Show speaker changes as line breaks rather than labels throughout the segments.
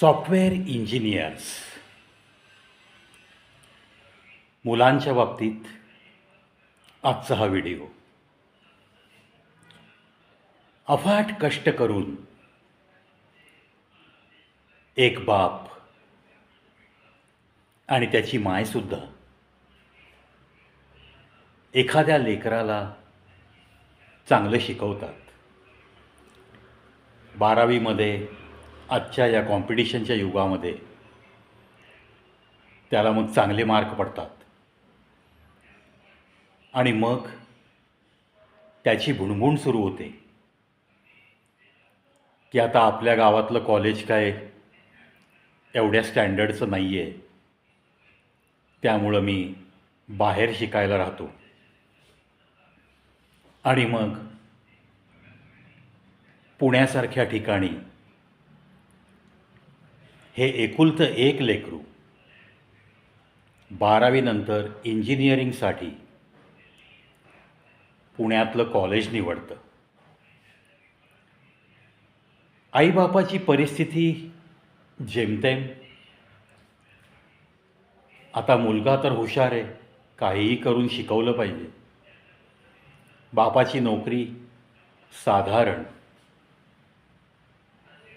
Software engineers. मुलांच्या बाबतीत आजचा हा व्हिडिओ. अफाट कष्ट करून एक बाप आणि त्याची मायसुद्धा एखाद्या लेकराला चांगलं शिकवतात. बारावीमध्ये आजच्या या कॉम्पिटिशनच्या युगामध्ये त्याला मग चांगले मार्क पडतात. आणि मग त्याची भुणभुण सुरू होते. की आता आपल्या गावातलं कॉलेज काय एवढ्या स्टँडर्डचं नाही आहे त्यामुळं मी बाहेर शिकायला राहतो. आणि मग पुण्यासारख्या ठिकाणी हे एकुलतं एक लेकरू. बारावीनंतर इंजिनिअरिंगसाठी पुण्यातलं कॉलेज निवडतं. आईबापाची परिस्थिती जेमतेम. आता मुलगा तर हुशार आहे काहीही करून शिकवलं पाहिजे. बापाची नोकरी साधारण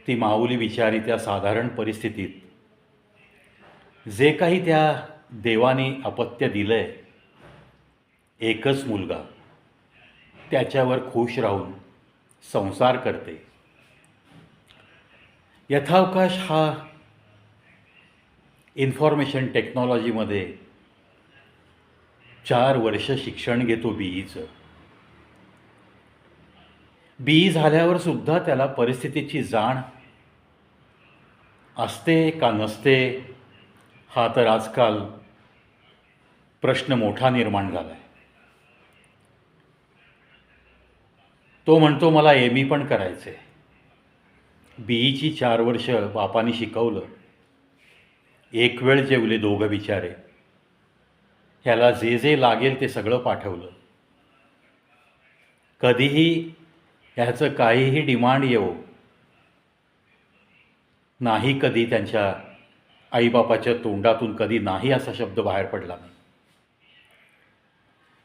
ती माऊली विचारी त्या साधारण परिस्थितीत जे काही त्या देवाने अपत्य दिलं आहे एकच मुलगा त्याच्यावर खुश राहून संसार करते. यथावकाश हा इन्फॉर्मेशन टेक्नॉलॉजीमध्ये चार वर्ष शिक्षण घेतो बी ईचं बी झाल्यावर सुद्धा त्याला परिस्थितीची जाण असते का नसते हा तर आजकाल प्रश्न मोठा निर्माण झाला आहे तो म्हणतो मला एम ई पण करायचं आहे बी ईची चार वर्ष बापाने शिकवलं. एक वेळ जेवले दोघं बिचारे. ह्याला जे जे लागेल ते सगळं पाठवलं. कधीही ह्याचं काहीही डिमांड येवो. नाही कधी त्यांच्या आईबापाच्या तोंडातून कधी नाही असा शब्द बाहेर पडला नाही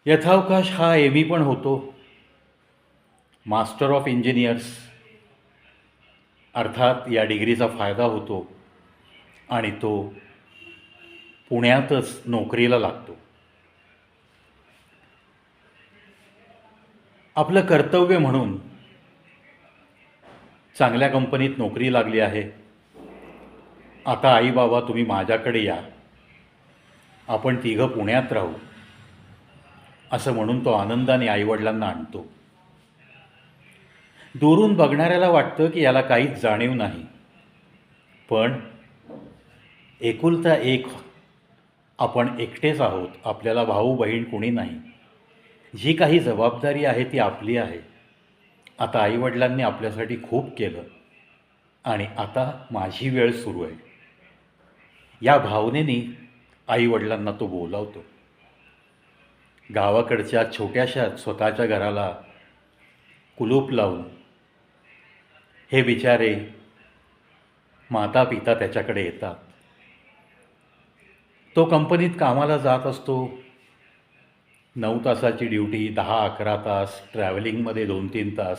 यथावकाश हा एम ई पण होतो. Master of engineers. अर्थात या डिग्रीचा फायदा होतो आणि तो पुण्यातच नोकरीला लागतो. आपलं कर्तव्य म्हणून चांगल्या कंपनीत नोकरी लागली आहे. आता आई बाबा तुम्ही माझ्याकडे या. आपण तिघं पुण्यात राहू. असं म्हणून तो आनंदाने आईवडिलांना आणतो. दुरून बघणाऱ्याला वाटतं की याला काहीच जाणीव नाही. पण एकुलता एक आपण एकटेच आहोत. आपल्याला भाऊ बहीण कोणी नाही. जी काही जबाबदारी आहे ती आपली आहे. आता आईवडिलांनी आपल्यासाठी खूप केलं. आणि आता माझी वेळ सुरू आहे. या भावनेने आईवडिलांना तो बोलावतो. गावाकडच्या छोट्याशा स्वतःच्या घराला कुलूप लावून हे बिचारे माता पिता त्याच्याकडे येतात. तो कंपनीत कामाला जात असतो. नऊ तासाची ड्युटी दहा अकरा तास ट्रॅव्हलिंगमध्ये दोन तीन तास.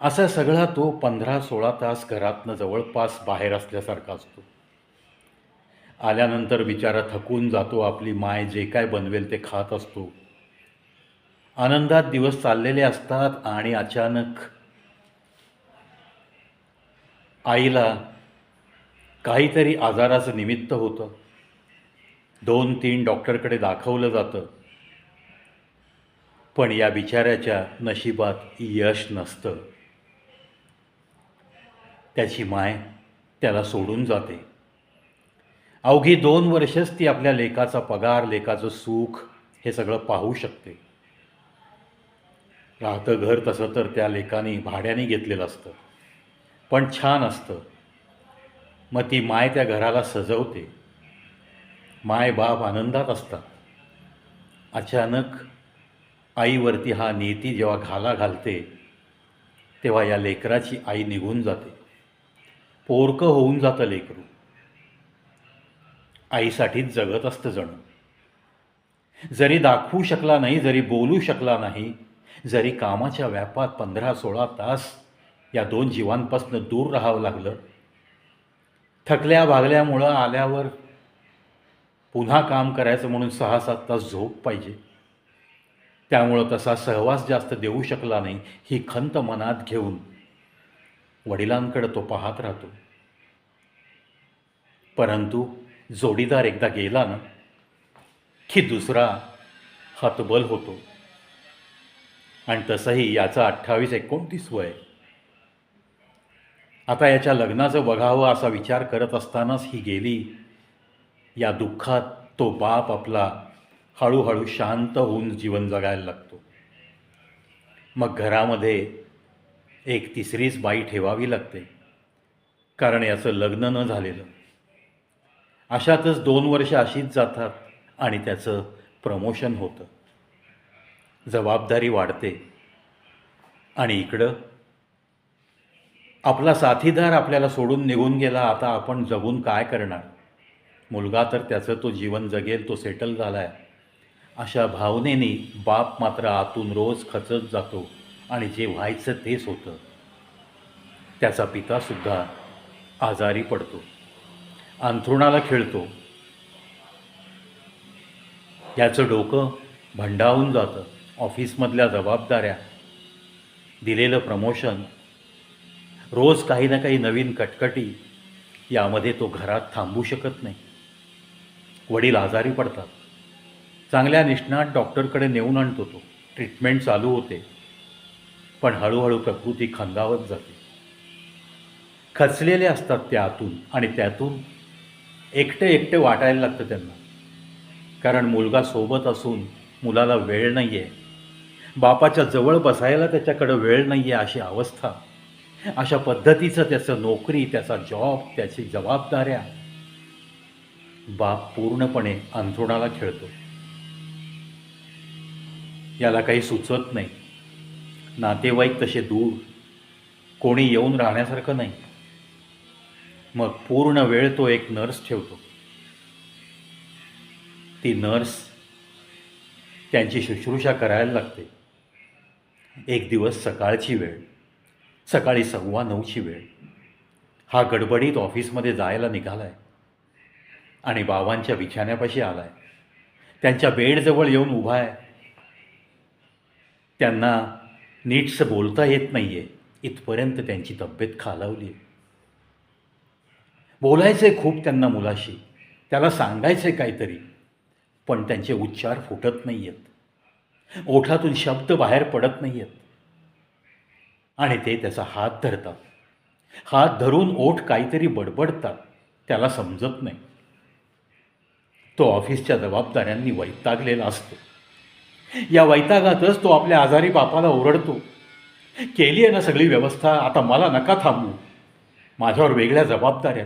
असा सगळा तो पंधरा सोळा तास घरातनं जवळपास बाहेर असल्यासारखा असतो. आल्यानंतर बिचारा थकून जातो आपली माय जे काय बनवेल ते खात असतो. आनंदात दिवस चाललेले असतात आणि अचानक आईला काहीतरी आजाराचं निमित्त होतं. दोन तीन डॉक्टरकडे दाखवलं जातं. पण या बिचाऱ्याच्या नशिबात यश नसतं. त्याची माय त्याला सोडून जाते. अवघी दोन वर्षच ती आपल्या लेकाचा पगार लेकाचं सुख हे सगळं पाहू शकते. राहतं घर तसं तर त्या लेखाने भाड्याने घेतलेलं असतं. पण छान असतं. मग ती माय त्या घराला सजवते. माय बाप आनंदात असतात. अचानक आईवरती हा नेती जेव्हा घाला घालते तेव्हा या लेकराची आई निघून जाते. पोरकं होऊन जातं लेकरू. आईसाठीच जगत असतं जणू. जरी दाखवू शकला नाही जरी बोलू शकला नाही जरी कामाच्या व्यापात पंधरा सोळा तास या दोन जीवांपासून दूर राहावं लागलं थकल्या भागल्यामुळं आल्यावर पुन्हा काम करायचं म्हणून सहा सात तास झोप पाहिजे. त्यामुळं तसा सहवास जास्त देऊ शकला नाही ही खंत मनात घेऊन वडिलांकडे तो पाहत राहतो. परंतु जोडीदार एकदा गेला ना की दुसरा हतबल होतो. आणि तसंही याचा अठ्ठावीस एकोणतीस वय. आता याच्या लग्नाचं बघावं असा विचार करत असतानाच ही गेली. या दुःखात तो बाप आपला हळूहळू शांत होऊन जीवन जगायला लागतो. मग घरामध्ये एक तिसरीच बाई ठेवावी लागते कारण याचं लग्न न झालेलं. अशातच दोन वर्ष अशीच जातात आणि त्याचं प्रमोशन होतं. जबाबदारी वाढते. आणि इकडं आपला साथीदार आपल्याला सोडून निघून गेला आता आपण जगून काय करणार? मुलगा तर त्याचं तो जीवन जगेल तो सेटल झाला आहे अशा भावनेने बाप मात्र आतून रोज खचत जातो आणि जे व्हायचं तेच होतं. त्याचा पितासुद्धा आजारी पडतो. अंथरुणाला खेळतो. याचं डोकं भंडावून जातं. ऑफिसमधल्या जबाबदाऱ्या दिलेलं प्रमोशन रोज काही ना काही नवीन कटकटी यामध्ये तो घरात थांबू शकत नाही. वडील आजारी पडतात. चांगल्या निष्णात डॉक्टरकडे नेऊन आणतो तो. ट्रीटमेंट चालू होते. पण हळूहळू प्रकृती खंदावत जाते. खचलेले असतात त्या आतून आणि त्यातून एकटे एकटे वाटायला लागतं त्यांना. कारण मुलगा सोबत असून मुलाला वेळ नाही आहे बापाच्या जवळ बसायला त्याच्याकडं वेळ नाही आहे अशी अवस्था. अशा पद्धतीचं त्याचं नोकरी त्याचा जॉब त्याची जबाबदाऱ्या बाप पूर्णपणे अंथरुणाला खेळतो. याला काही सुचत नाही. नातेवाईक तसे दूर. कोणी येऊन राहण्यासारखं नाही. मग पूर्ण वेळ तो एक नर्स ठेवतो. ती नर्स त्यांची शुश्रूषा करायला लागते. एक दिवस सकाळची वेळ. सकाळी सव्वा नऊची वेळ. हा गडबडीत ऑफिसमध्ये जायला निघाला आहे आणि बाबांच्या बिछाण्यापाशी आला आहे त्यांच्या बेडजवळ येऊन उभा आहे. त्यांना नीटसं बोलता येत नाही आहे इथपर्यंत त्यांची तब्येत खालावली आहे बोलायचं आहे खूप त्यांना मुलाशी. त्याला सांगायचं आहे काहीतरी. पण त्यांचे उच्चार फुटत नाही आहेत ओठातून शब्द बाहेर पडत नाही आहेत आणि ते त्याचा हात धरतात. हात धरून ओठ काहीतरी बडबडतात. त्याला समजत नाही. तो ऑफिसच्या जबाबदाऱ्यांनी वैतागलेला असतो. या वैतागातच तो आपल्या आजारी बापाला ओरडतो. केली आहे ना सगळी व्यवस्था आता मला नका थांबू. माझ्यावर वेगळ्या जबाबदाऱ्या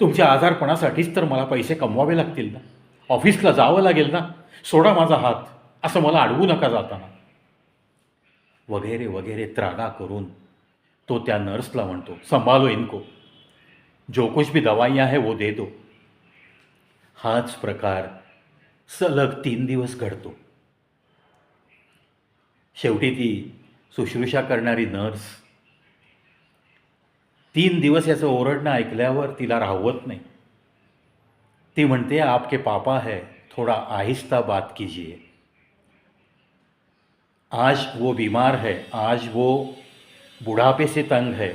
तुमच्या आजारपणासाठीच तर मला पैसे कमवावे लागतील ना. ऑफिसला जावं लागेल ना. सोडा माझा हात असं मला अडवू नका जाताना. वगैरे वगैरे त्रागा करून तो त्या नर्सला म्हणतो संभालो इनको. जो कुछ भी दवाईयाँ आहे वो दे दो. हाच प्रकार सलग तीन दिवस घडतो. शेवटी ती शुश्रूषा करणारी नर्स तीन दिवस याचं ओरडणं ऐकल्यावर तिला राहवत नाही. ती म्हणते आपके पापा है थोड़ा आहिस्ता बात कीजिए. आज वो बीमार है आज वो बुढ़ापे से तंग है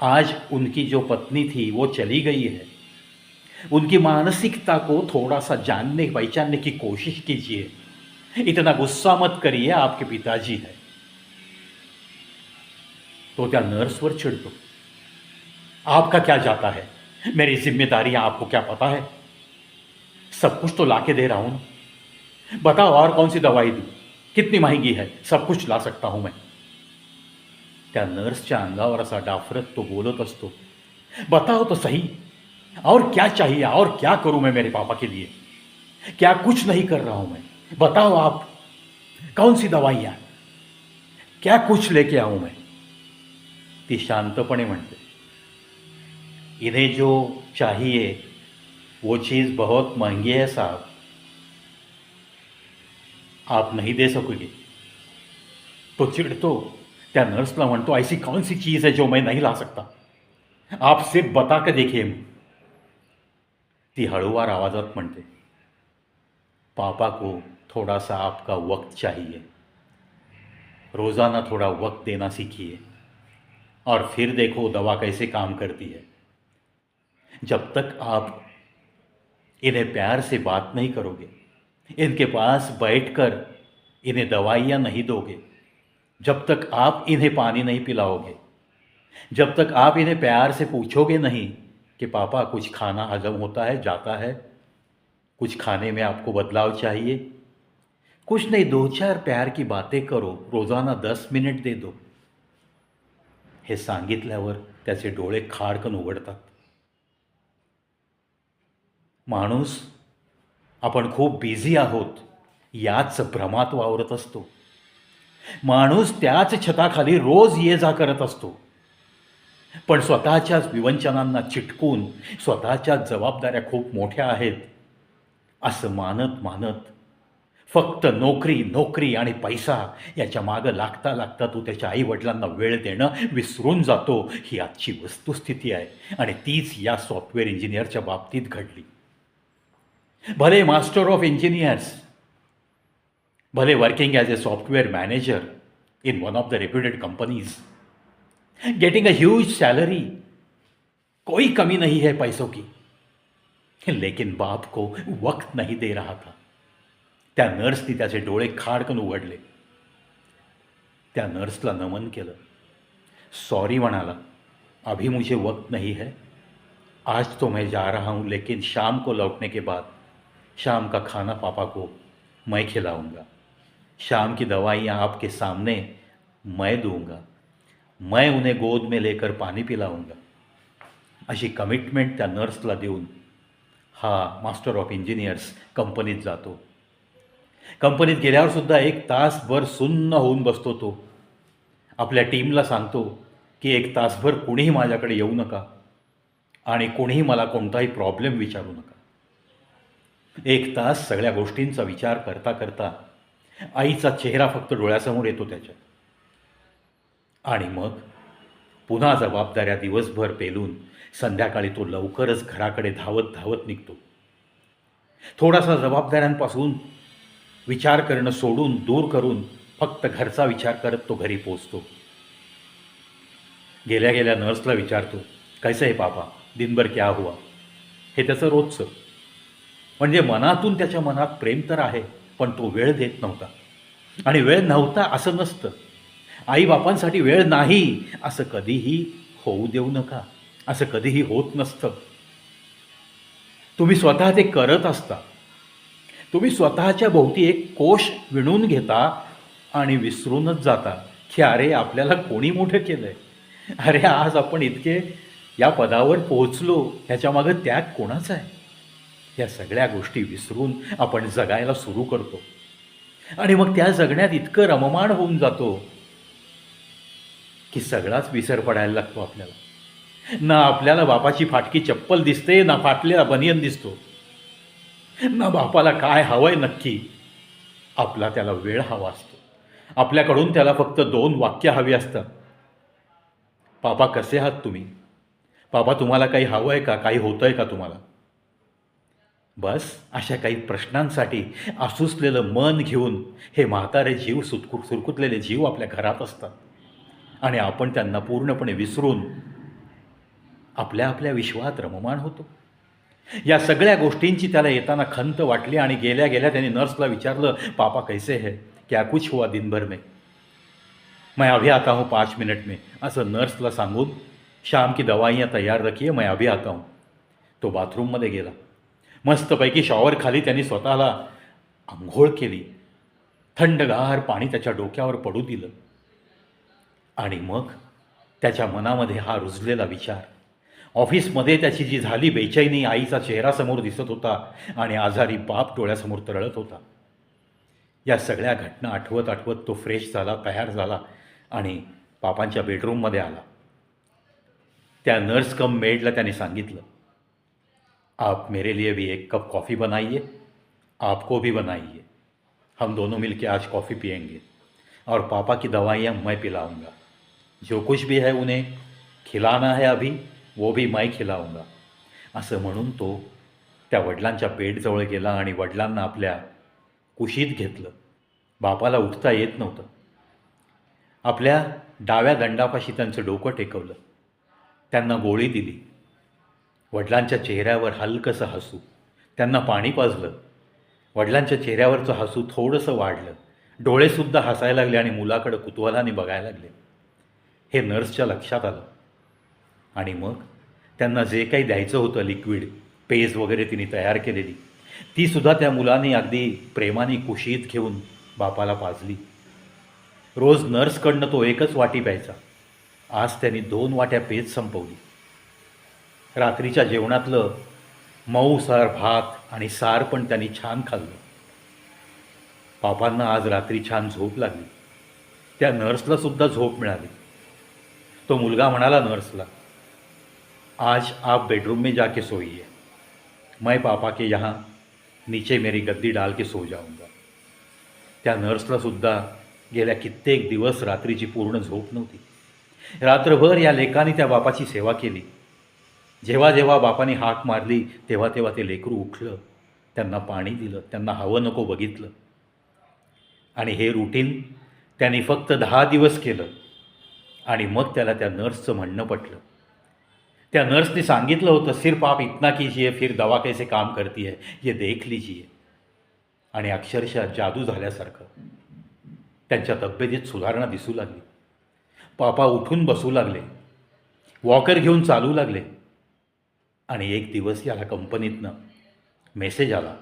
आज उनकी जो पत्नी थी वो चली गई है। उनकी मानसिकता को थोड़ा सा जानने, पहचानने की कोशिश कीजिए। इतना गुस्सा मत करिए, आपके पिताजी है। तो क्या नर्स त्या नर्सवर चिढ़तो आपका क्या जाता है? मेरी जिम्मेदारियाँ आपको क्या पता है? सब कुछ तो लाके दे रहा हूँ। बताओ, और कौन सी दवाई दी? कितनी महँगी है? सब कुछ ला सकता हूँ मैं। त्या नर्सच्या अंगावर असा डाफरत तो बोलत असतो बताओ तो सही। और क्या चाहिए? और क्या करूँ मैं मेरे पापा के लिए? क्या कुछ नहीं कर रहा हूँ मैं? बताओ आप, कौन सी दवाइयाँ क्या कुछ लेके आऊँ मैं? ती शांतपणे म्हणते, इन्हें जो चाहिए, वो चीज़ बहुत महँगी है साहब। आप नहीं दे सकोगे। तो चिढ़तो त्या नर्सला म्हणतो, ऐसी कौन सी चीज़ है जो मैं नहीं ला सकता? आप सिर्फ़ बता के देखिए। ती हळूवार आवाजात म्हणते पापा को थोड़ा सा आपका वक्त चाहिए. रोज़ाना थोड़ा वक्त देना सीखिए. और फिर देखो दवा कैसे काम करती है. जब तक आप इन्हें प्यार से बात नहीं करोगे, इनके पास बैठकर इन्हें दवाइयाँ नहीं दोगे, जब तक आप इन्हें पानी नहीं पिलाओगे, जब तक आप इन्हें प्यार से पूछोगे नहीं कि पापा कुछ खाना हजम होता है जाता है। कुछ खाने में आपको बदलाव चाहिए। कुछ नहीं दो चार प्यार की बातें करो रोजाना दस मिनिट दे दो। हे सांगितल्यावर त्याचे डोळे खाडकन उघडतात। माणूस आपण खूप बिझी आहोत याच भ्रमात वावरत असतो। माणूस त्याच छताखाली रोज ये जा करत असतो। पण स्वतःच्याच विवंचनांना चिटकून स्वतःच्याच जबाबदाऱ्या खूप मोठ्या आहेत. असं मानत मानत फक्त नोकरी नोकरी आणि पैसा याच्या मागं लागता लागता तो त्याच्या आईवडिलांना वेळ देणं विसरून जातो ही आजची वस्तुस्थिती आहे आणि तीच या सॉफ्टवेअर इंजिनियरच्या बाबतीत घडली. भले मास्टर ऑफ इंजिनियर्स भले working as a software manager in one of the reputed companies getting a huge salary कोई कमी नहीं है पैसों की। लेकिन बाप को वक्त नहीं दे रहा था। त्या नर्सनी त्याचे डोळे खाडकन उघडले। त्या नर्सला नमन केलं। सॉरी म्हणाला, अभी मुझे वक्त नहीं है। आज तो मैं जा रहा हूँ, लेकिन शाम को लौटने के बाद, शाम का खाना पापा को मैं खिलाऊँगा। शाम की दवाइयाँ आपके सामने मैं दूँगा। मैं उन्हें गोद में लेकर पाणी पिलाऊंगा। अशी कमिटमेंट त्या नर्सला देऊन हा मास्टर ऑफ इंजिनियर्स कंपनीत जातो. कंपनीत गेल्यावर सुद्धा एक तासभर सुन्न होऊन बसतो तो. आपल्या टीमला सांगतो की एक तासभर कुणीही माझ्याकडे येऊ नका आणि कोणीही मला कोणताही प्रॉब्लेम विचारू नका. एक तास सगळ्या गोष्टींचा विचार करता करता आईचा चेहरा फक्त डोळ्यासमोर येतो त्याच्या. आणि मग पुन्हा जबाबदाऱ्या दिवसभर पेलून संध्याकाळी तो लवकरच घराकडे धावत धावत निघतो. थोडासा जबाबदाऱ्यांपासून विचार करणं सोडून दूर करून फक्त घरचा विचार करत तो घरी पोचतो. गेल्या गेल्या नर्सला विचारतो कैसे आहे पापा? दिनभर क्या हुआ? हे त्याचं रोजचं. म्हणजे मनातून त्याच्या मनात प्रेम तर आहे पण तो वेळ देत नव्हता. आणि वेळ नव्हता असं नसतं. आईबापांसाठी वेळ नाही. असं कधीही होऊ देऊ नका. असं कधीही होत नसतं. तुम्ही स्वतः ते करत असता. तुम्ही स्वतःच्या भोवती एक कोश विणून घेता आणि विसरूनच जाता की अरे आपल्याला कोणी मोठं केलं आहे अरे आज आपण इतके या पदावर पोहोचलो. ह्याच्यामागं त्याग कोणाचा आहे? या सगळ्या गोष्टी विसरून आपण जगायला सुरू करतो. आणि मग त्या जगण्यात इतकं रममाण होऊन जातो. की सगळाच विसर पडायला लागतो आपल्याला. ना आपल्याला बापाची फाटकी चप्पल दिसते ना फाटलेला बनियन दिसतो. ना बापाला काय हवंय नक्की आपला त्याला वेळ हवा असतो. आपल्याकडून त्याला फक्त दोन वाक्य हवी असतात. पापा कसे आहात तुम्ही? पापा तुम्हाला काही हवं आहे का? काही होतं आहे का तुम्हाला? बस अशा काही प्रश्नांसाठी आसुसलेलं मन घेऊन हे म्हातारे जीव सुटकु सुरकुतलेले जीव आपल्या घरात असतात. आणि आपण त्यांना पूर्णपणे विसरून आपल्या आपल्या विश्वात रममाण होतो. या सगळ्या गोष्टींची त्याला येताना खंत वाटली आणि गेल्या गेल्या त्याने नर्सला विचारलं पापा कैसे है? क्या कुछ हुआ दिनभर में? मैं अभी आता हूँ पाच मिनट में असं नर्सला सांगून शाम की दवाइयाँ तयार रखिए मैं अभी आता हूँ. तो बाथरूममध्ये गेला. मस्तपैकी शॉवर खाली त्यांनी स्वतःला आंघोळ केली. थंडगार पाणी त्याच्या डोक्यावर पडू दिलं. आणि मग त्याच्या मनामध्ये हा रुजलेला विचार. ऑफिसमध्ये त्याची जी झाली बेचैनी आईचा चेहरा समोर दिसत होता आणि आजारी बाप डोळ्यासमोर तरळत होता. या सगळ्या घटना आठवत आठवत तो फ्रेश झाला तयार झाला आणि पापांच्या बेडरूममध्ये आला. त्या नर्स कम मेडला त्याने सांगितलं आप मेरे लिए भी एक कप कॉफ़ी बनाइए आपको भी बनाइए हम दोनों मिलके आज कॉफ़ी पियेंगे और पापा की दवाइयाँ मैं पिलाऊंगा। जो कुछ भी है उन्हें खिलाना है अभी वो भी मैं खिलाऊंगा. असं म्हणून तो त्या वडिलांच्या पेटजवळ गेला आणि वडिलांना आपल्या कुशीत घेतलं. बापाला उठता येत नव्हतं. आपल्या डाव्या दंडापाशी त्यांचं डोकं टेकवलं. त्यांना गोळी दिली. वडिलांच्या चेहऱ्यावर हलकंसं हसू. त्यांना पाणी पाजलं. वडिलांच्या चेहऱ्यावरचं हसू थोडंसं वाढलं. डोळेसुद्धा हसायला लागले आणि मुलाकडं कुतूहलाने बघायला लागले. हे नर्सच्या लक्षात आलं. आणि मग त्यांना जे काही द्यायचं होतं लिक्विड पेज वगैरे तिने तयार केलेली ती सुद्धा त्या मुलाने अगदी प्रेमाने कुशीत घेऊन बापाला पाजली. रोज नर्सकडनं तो एकच वाटी प्यायचा. आज त्यांनी दोन वाट्या पेज संपवली. रात्रीच्या जेवणातलं मऊसार भात आणि सार पण त्यांनी छान खाल्लं. पापांना आज रात्री छान झोप लागली. त्या नर्सला सुद्धा झोप मिळाली. तो मुलगा म्हणाला नर्सला आज आप बेडरूम में जाके सोइए। मैं पापा के यहाँ नीचे मेरी गद्दी डाल के सो जाऊंगा। त्या नर्सला सुद्धा गेल्या कित्येक दिवस रात्रीची पूर्ण झोप नव्हती. रात्रभर या लेकाने त्या बापाची सेवा केली. जेव्हा जेव्हा बापाने हाक मारली तेव्हा तेव्हा ते लेकरू उठलं त्यांना पाणी दिलं त्यांना हवं नको बघितलं. आणि हे रुटीन त्यांनी फक्त दहा दिवस केलं. आणि मग त्याला त्या नर्सचं म्हणणं पटलं. त्या नर्सने सांगितलं होतं सिर्फ आप इतना कीजिए फिर दवा कैसे काम करती है? ये देख लीजिए. आणि अक्षरशः जादू झाल्यासारखं. त्यांच्या तब्येतीत सुधारणा दिसू लागली. पापा उठून बसू लागले. वॉकर घेऊन चालू लागले. आणि एक दिवस याला कंपनीतनं मेसेज आला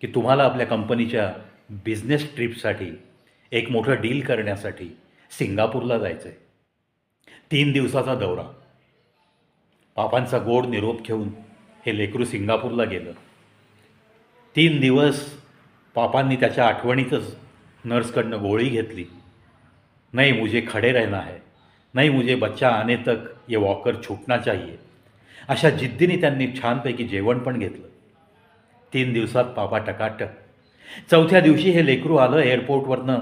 की तुम्हाला आपल्या कंपनीच्या बिझनेस ट्रिपसाठी एक मोठं डील करण्यासाठी सिंगापूरला जायचं आहे तीन दिवसाचा दौरा. पापांचा गोड निरोप घेऊन हे लेकरू सिंगापूरला गेलं. तीन दिवस पापांनी त्याच्या आठवणीतच नर्सकडनं गोळी घेतली. नाही मुझे खडे रहना है नाही मुझे बच्चा आने तक ये वॉकर छुटना चाहिए. अशा जिद्दीने त्यांनी छानपैकी जेवण पण घेतलं. तीन दिवसात पापा टकाटक. चौथ्या दिवशी हे लेकरू आलं एअरपोर्टवरनं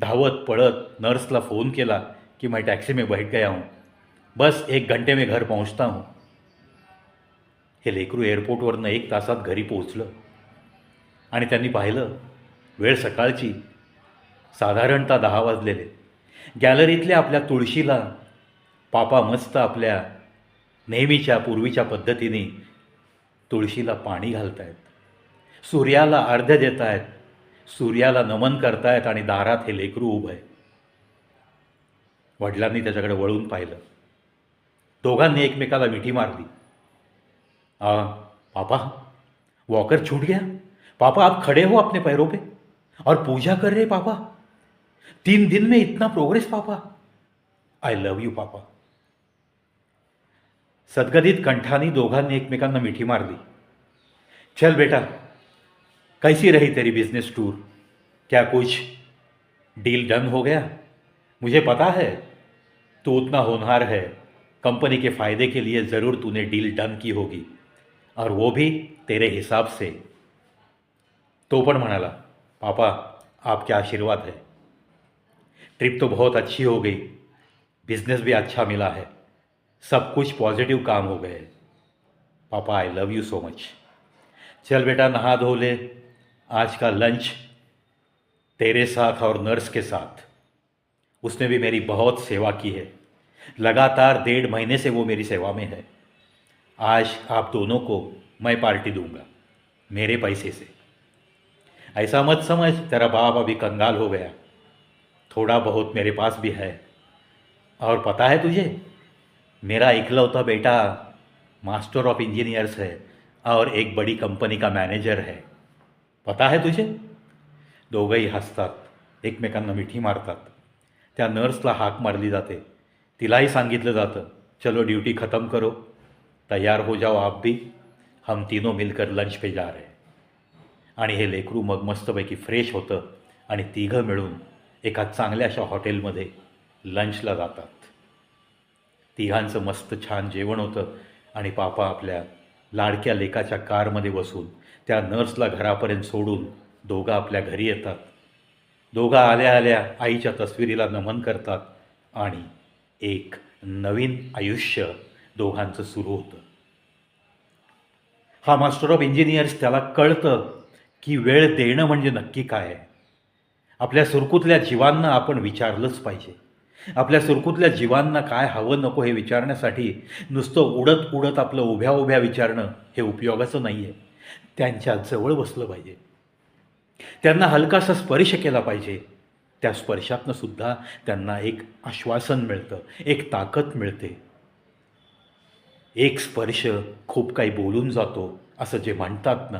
धावत पळत नर्सला फ़ोन केला. कि मैं टैक्सी में बैठ गया हूँ। बस एक घंटे में घर पहुँचता हूँ। हे लेकरू एअरपोर्टवरनं एक तासात घरी पोहोचलं. आणि त्यांनी पाहिलं वेळ सकाळची. साधारणतः दहा वाजलेले. गॅलरीतल्या आपल्या तुळशीला पापा मस्त आपल्या नेहमीच्या पूर्वीच्या पद्धतीने तुळशीला पाणी घालतायत. सूर्याला अर्ध्य देत आहेत सूर्याला नमन करतायत आणि दारात हे लेकरू उभं आहे. वडिलांनी त्याच्याकडे वळून पाहिलं. दोघांनी एकमेकाला मिठी मारली. आ, पापा वॉकर छूट गया. पापा आप खड़े हो अपने पैरों पे. और पूजा कर रहे पापा. तीन दिन में इतना प्रोग्रेस पापा. आय लव यू पापा. सदगदित कंठानी दोघांनी एकमेकांना मिठी मारली. चल बेटा कैसी रही तेरी बिज़नेस टूर क्या कुछ डील डन हो गया? मुझे पता है. तू उतना होनहार है। कंपनी के फ़ायदे के लिए ज़रूर तूने डील डन की होगी, और वो भी तेरे हिसाब से। तो पण म्हणाला, पापा, आपके आशीर्वाद है। ट्रिप तो बहुत अच्छी हो गई, बिज़नेस भी अच्छा मिला है, सब कुछ पॉजिटिव काम हो गए। पापा I love you so much चल बेटा, नहा धो ले, आज का लंच तेरे साथ और नर्स के साथ। उसने भी मेरी बहुत सेवा की है। लगातार डेढ़ महीने से वो मेरी सेवा में है। आज आप दोनों को मैं पार्टी दूँगा, मेरे पैसे से। ऐसा मत समझ, तेरा बाप अभी कंगाल हो गया। थोड़ा बहुत मेरे पास भी है। और पता है तुझे, मेरा इकलौता बेटा मास्टर ऑफ़ इंजीनियर्स है और एक बड़ी कंपनी का मैनेजर है। पता है तुझे? दोघंही हसतात एकमेकांना मिठी मारतात, त्या नर्सला हाक मारली जाते। तिलाही सांगितलं जातं चलो ड्यूटी ख़त्म करो तयार हो जाओ आप भी हम तीनों मिलकर लंच पे जा रहे आणि हे लेकरू मग मस्तपैकी फ्रेश होतं आणि तिघं मिळून एका चांगल्याशा हॉटेलमध्ये लंचला जातात. तिघांचं मस्त छान जेवण होतं आणि पापा आपल्या लाडक्या लेकाच्या कारमध्ये बसून त्या नर्सला घरापर्यंत सोडून दोघं आपल्या घरी येतात. दोघं आल्या आल्या आईच्या तस्विरीला नमन करतात आणि एक नवीन आयुष्य दोघांचं सुरू होतं. हा मास्टर ऑफ इंजिनियर्स त्याला कळतं की वेळ देणं म्हणजे नक्की काय? आहे आपल्या सुरकुतल्या जीवांना आपण विचारलंच पाहिजे. आपल्या सुरकुतल्या जीवांना काय हवं नको हे विचारण्यासाठी नुसतं उडत उडत आपलं उभ्या उभ्या विचारणं हे उपयोगाचं नाही आहे त्यांच्या जवळ बसलं पाहिजे. त्यांना हलकासा स्पर्श केला पाहिजे. त्या स्पर्शातनं सुद्धा त्यांना एक आश्वासन मिळतं एक ताकद मिळते. एक स्पर्श खूप काही बोलून जातो असं जे म्हणतात ना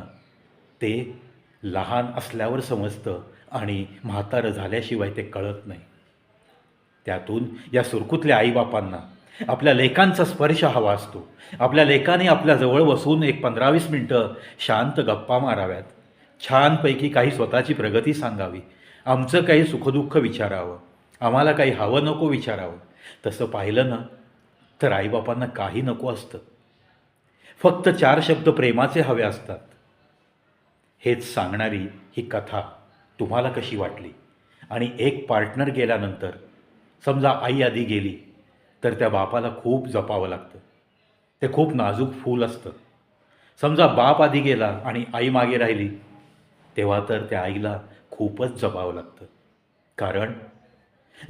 ते लहान असल्यावर समजतं आणि म्हातारं झाल्याशिवाय ते कळत नाही. त्यातून या सुरकुतल्या आईबापांना आपल्या लेखांचा स्पर्श हवा असतो. आपल्या लेखाने आपल्याजवळ बसून एक पंधरा वीस मिनटं शांत गप्पा माराव्यात. छानपैकी काही स्वतःची प्रगती सांगावी. आमचं काही सुखदुःख विचारावं. आम्हाला काही हवं नको विचारावं. तसं पाहिलं ना तर आईबापांना काही नको असतं. फक्त चार शब्द प्रेमाचे हवे असतात. हेच सांगणारी ही कथा तुम्हाला कशी वाटली? आणि एक पार्टनर गेल्यानंतर समजा आई आधी गेली तर त्या बापाला खूप जपावं लागतं. ते खूप नाजूक फूल असतं. समजा बाप आधी गेला आणि आई मागे राहिली तेव्हा तर त्या आईला खूपच जपावं लागतं. कारण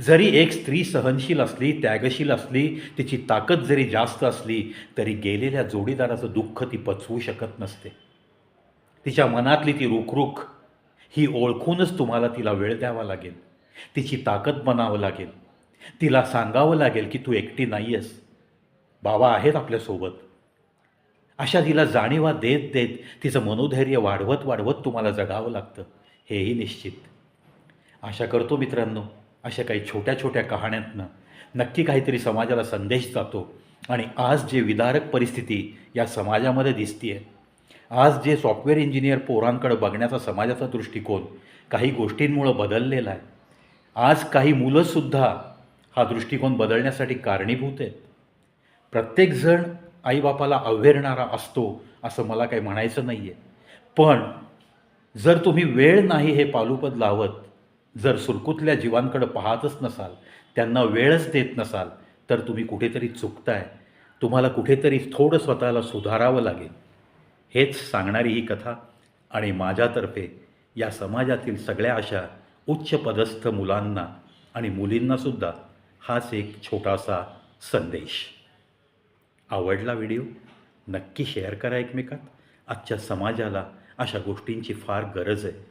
जरी एक स्त्री सहनशील असली त्यागशील असली तिची ताकद जरी जास्त असली तरी गेलेल्या जोडीदाराचं दुःख ती पचवू शकत नसते. तिच्या मनातली ती रुखरुख ही ओळखूनच तुम्हाला तिला वेळ द्यावा लागेल. तिची ताकद बनावं लागेल. तिला सांगावं लागेल की तू एकटी नाही आहेस बाबा आहेत आपल्यासोबत. अशा तिला जाणीवा देत देत तिचं मनोधैर्य वाढवत वाढवत तुम्हाला जगावं लागतं. हेही निश्चित. आशा करतो मित्रांनो अशा काही छोट्या छोट्या कहाण्यांतनं नक्की काहीतरी समाजाला संदेश जातो आणि आज जे विदारक परिस्थिती या समाजामध्ये दिसतीये आज जे सॉफ्टवेअर इंजिनियर पोरांकडे बघण्याचा समाजाचा दृष्टिकोन काही गोष्टींमुळं बदललेला आहे आज काही मुलंसुद्धा हा दृष्टिकोन बदलण्यासाठी कारणीभूत आहेत. प्रत्येकजण आईबापाला अव्हेरणारा असतो असं मला काही म्हणायचं नाही आहे पण जर तुम्ही वेळ नाही हे पालुपद लावत जर सुरकुतल्या जीवांकडं पाहतच नसाल त्यांना वेळच देत नसाल तर तुम्ही कुठेतरी चुकताय. तुम्हाला कुठेतरी थोडं स्वतःला सुधारावं लागेल. हेच सांगणारी ही कथा आणि माझ्यातर्फे या समाजातील सगळ्या अशा उच्च पदस्थ मुलांना आणि मुलींनासुद्धा हाच एक छोटासा संदेश. आवडला व्हिडिओ? नक्की शेअर करा एकमेकात. आजच्या समाजाला अशा गोष्टींची फार गरज आहे.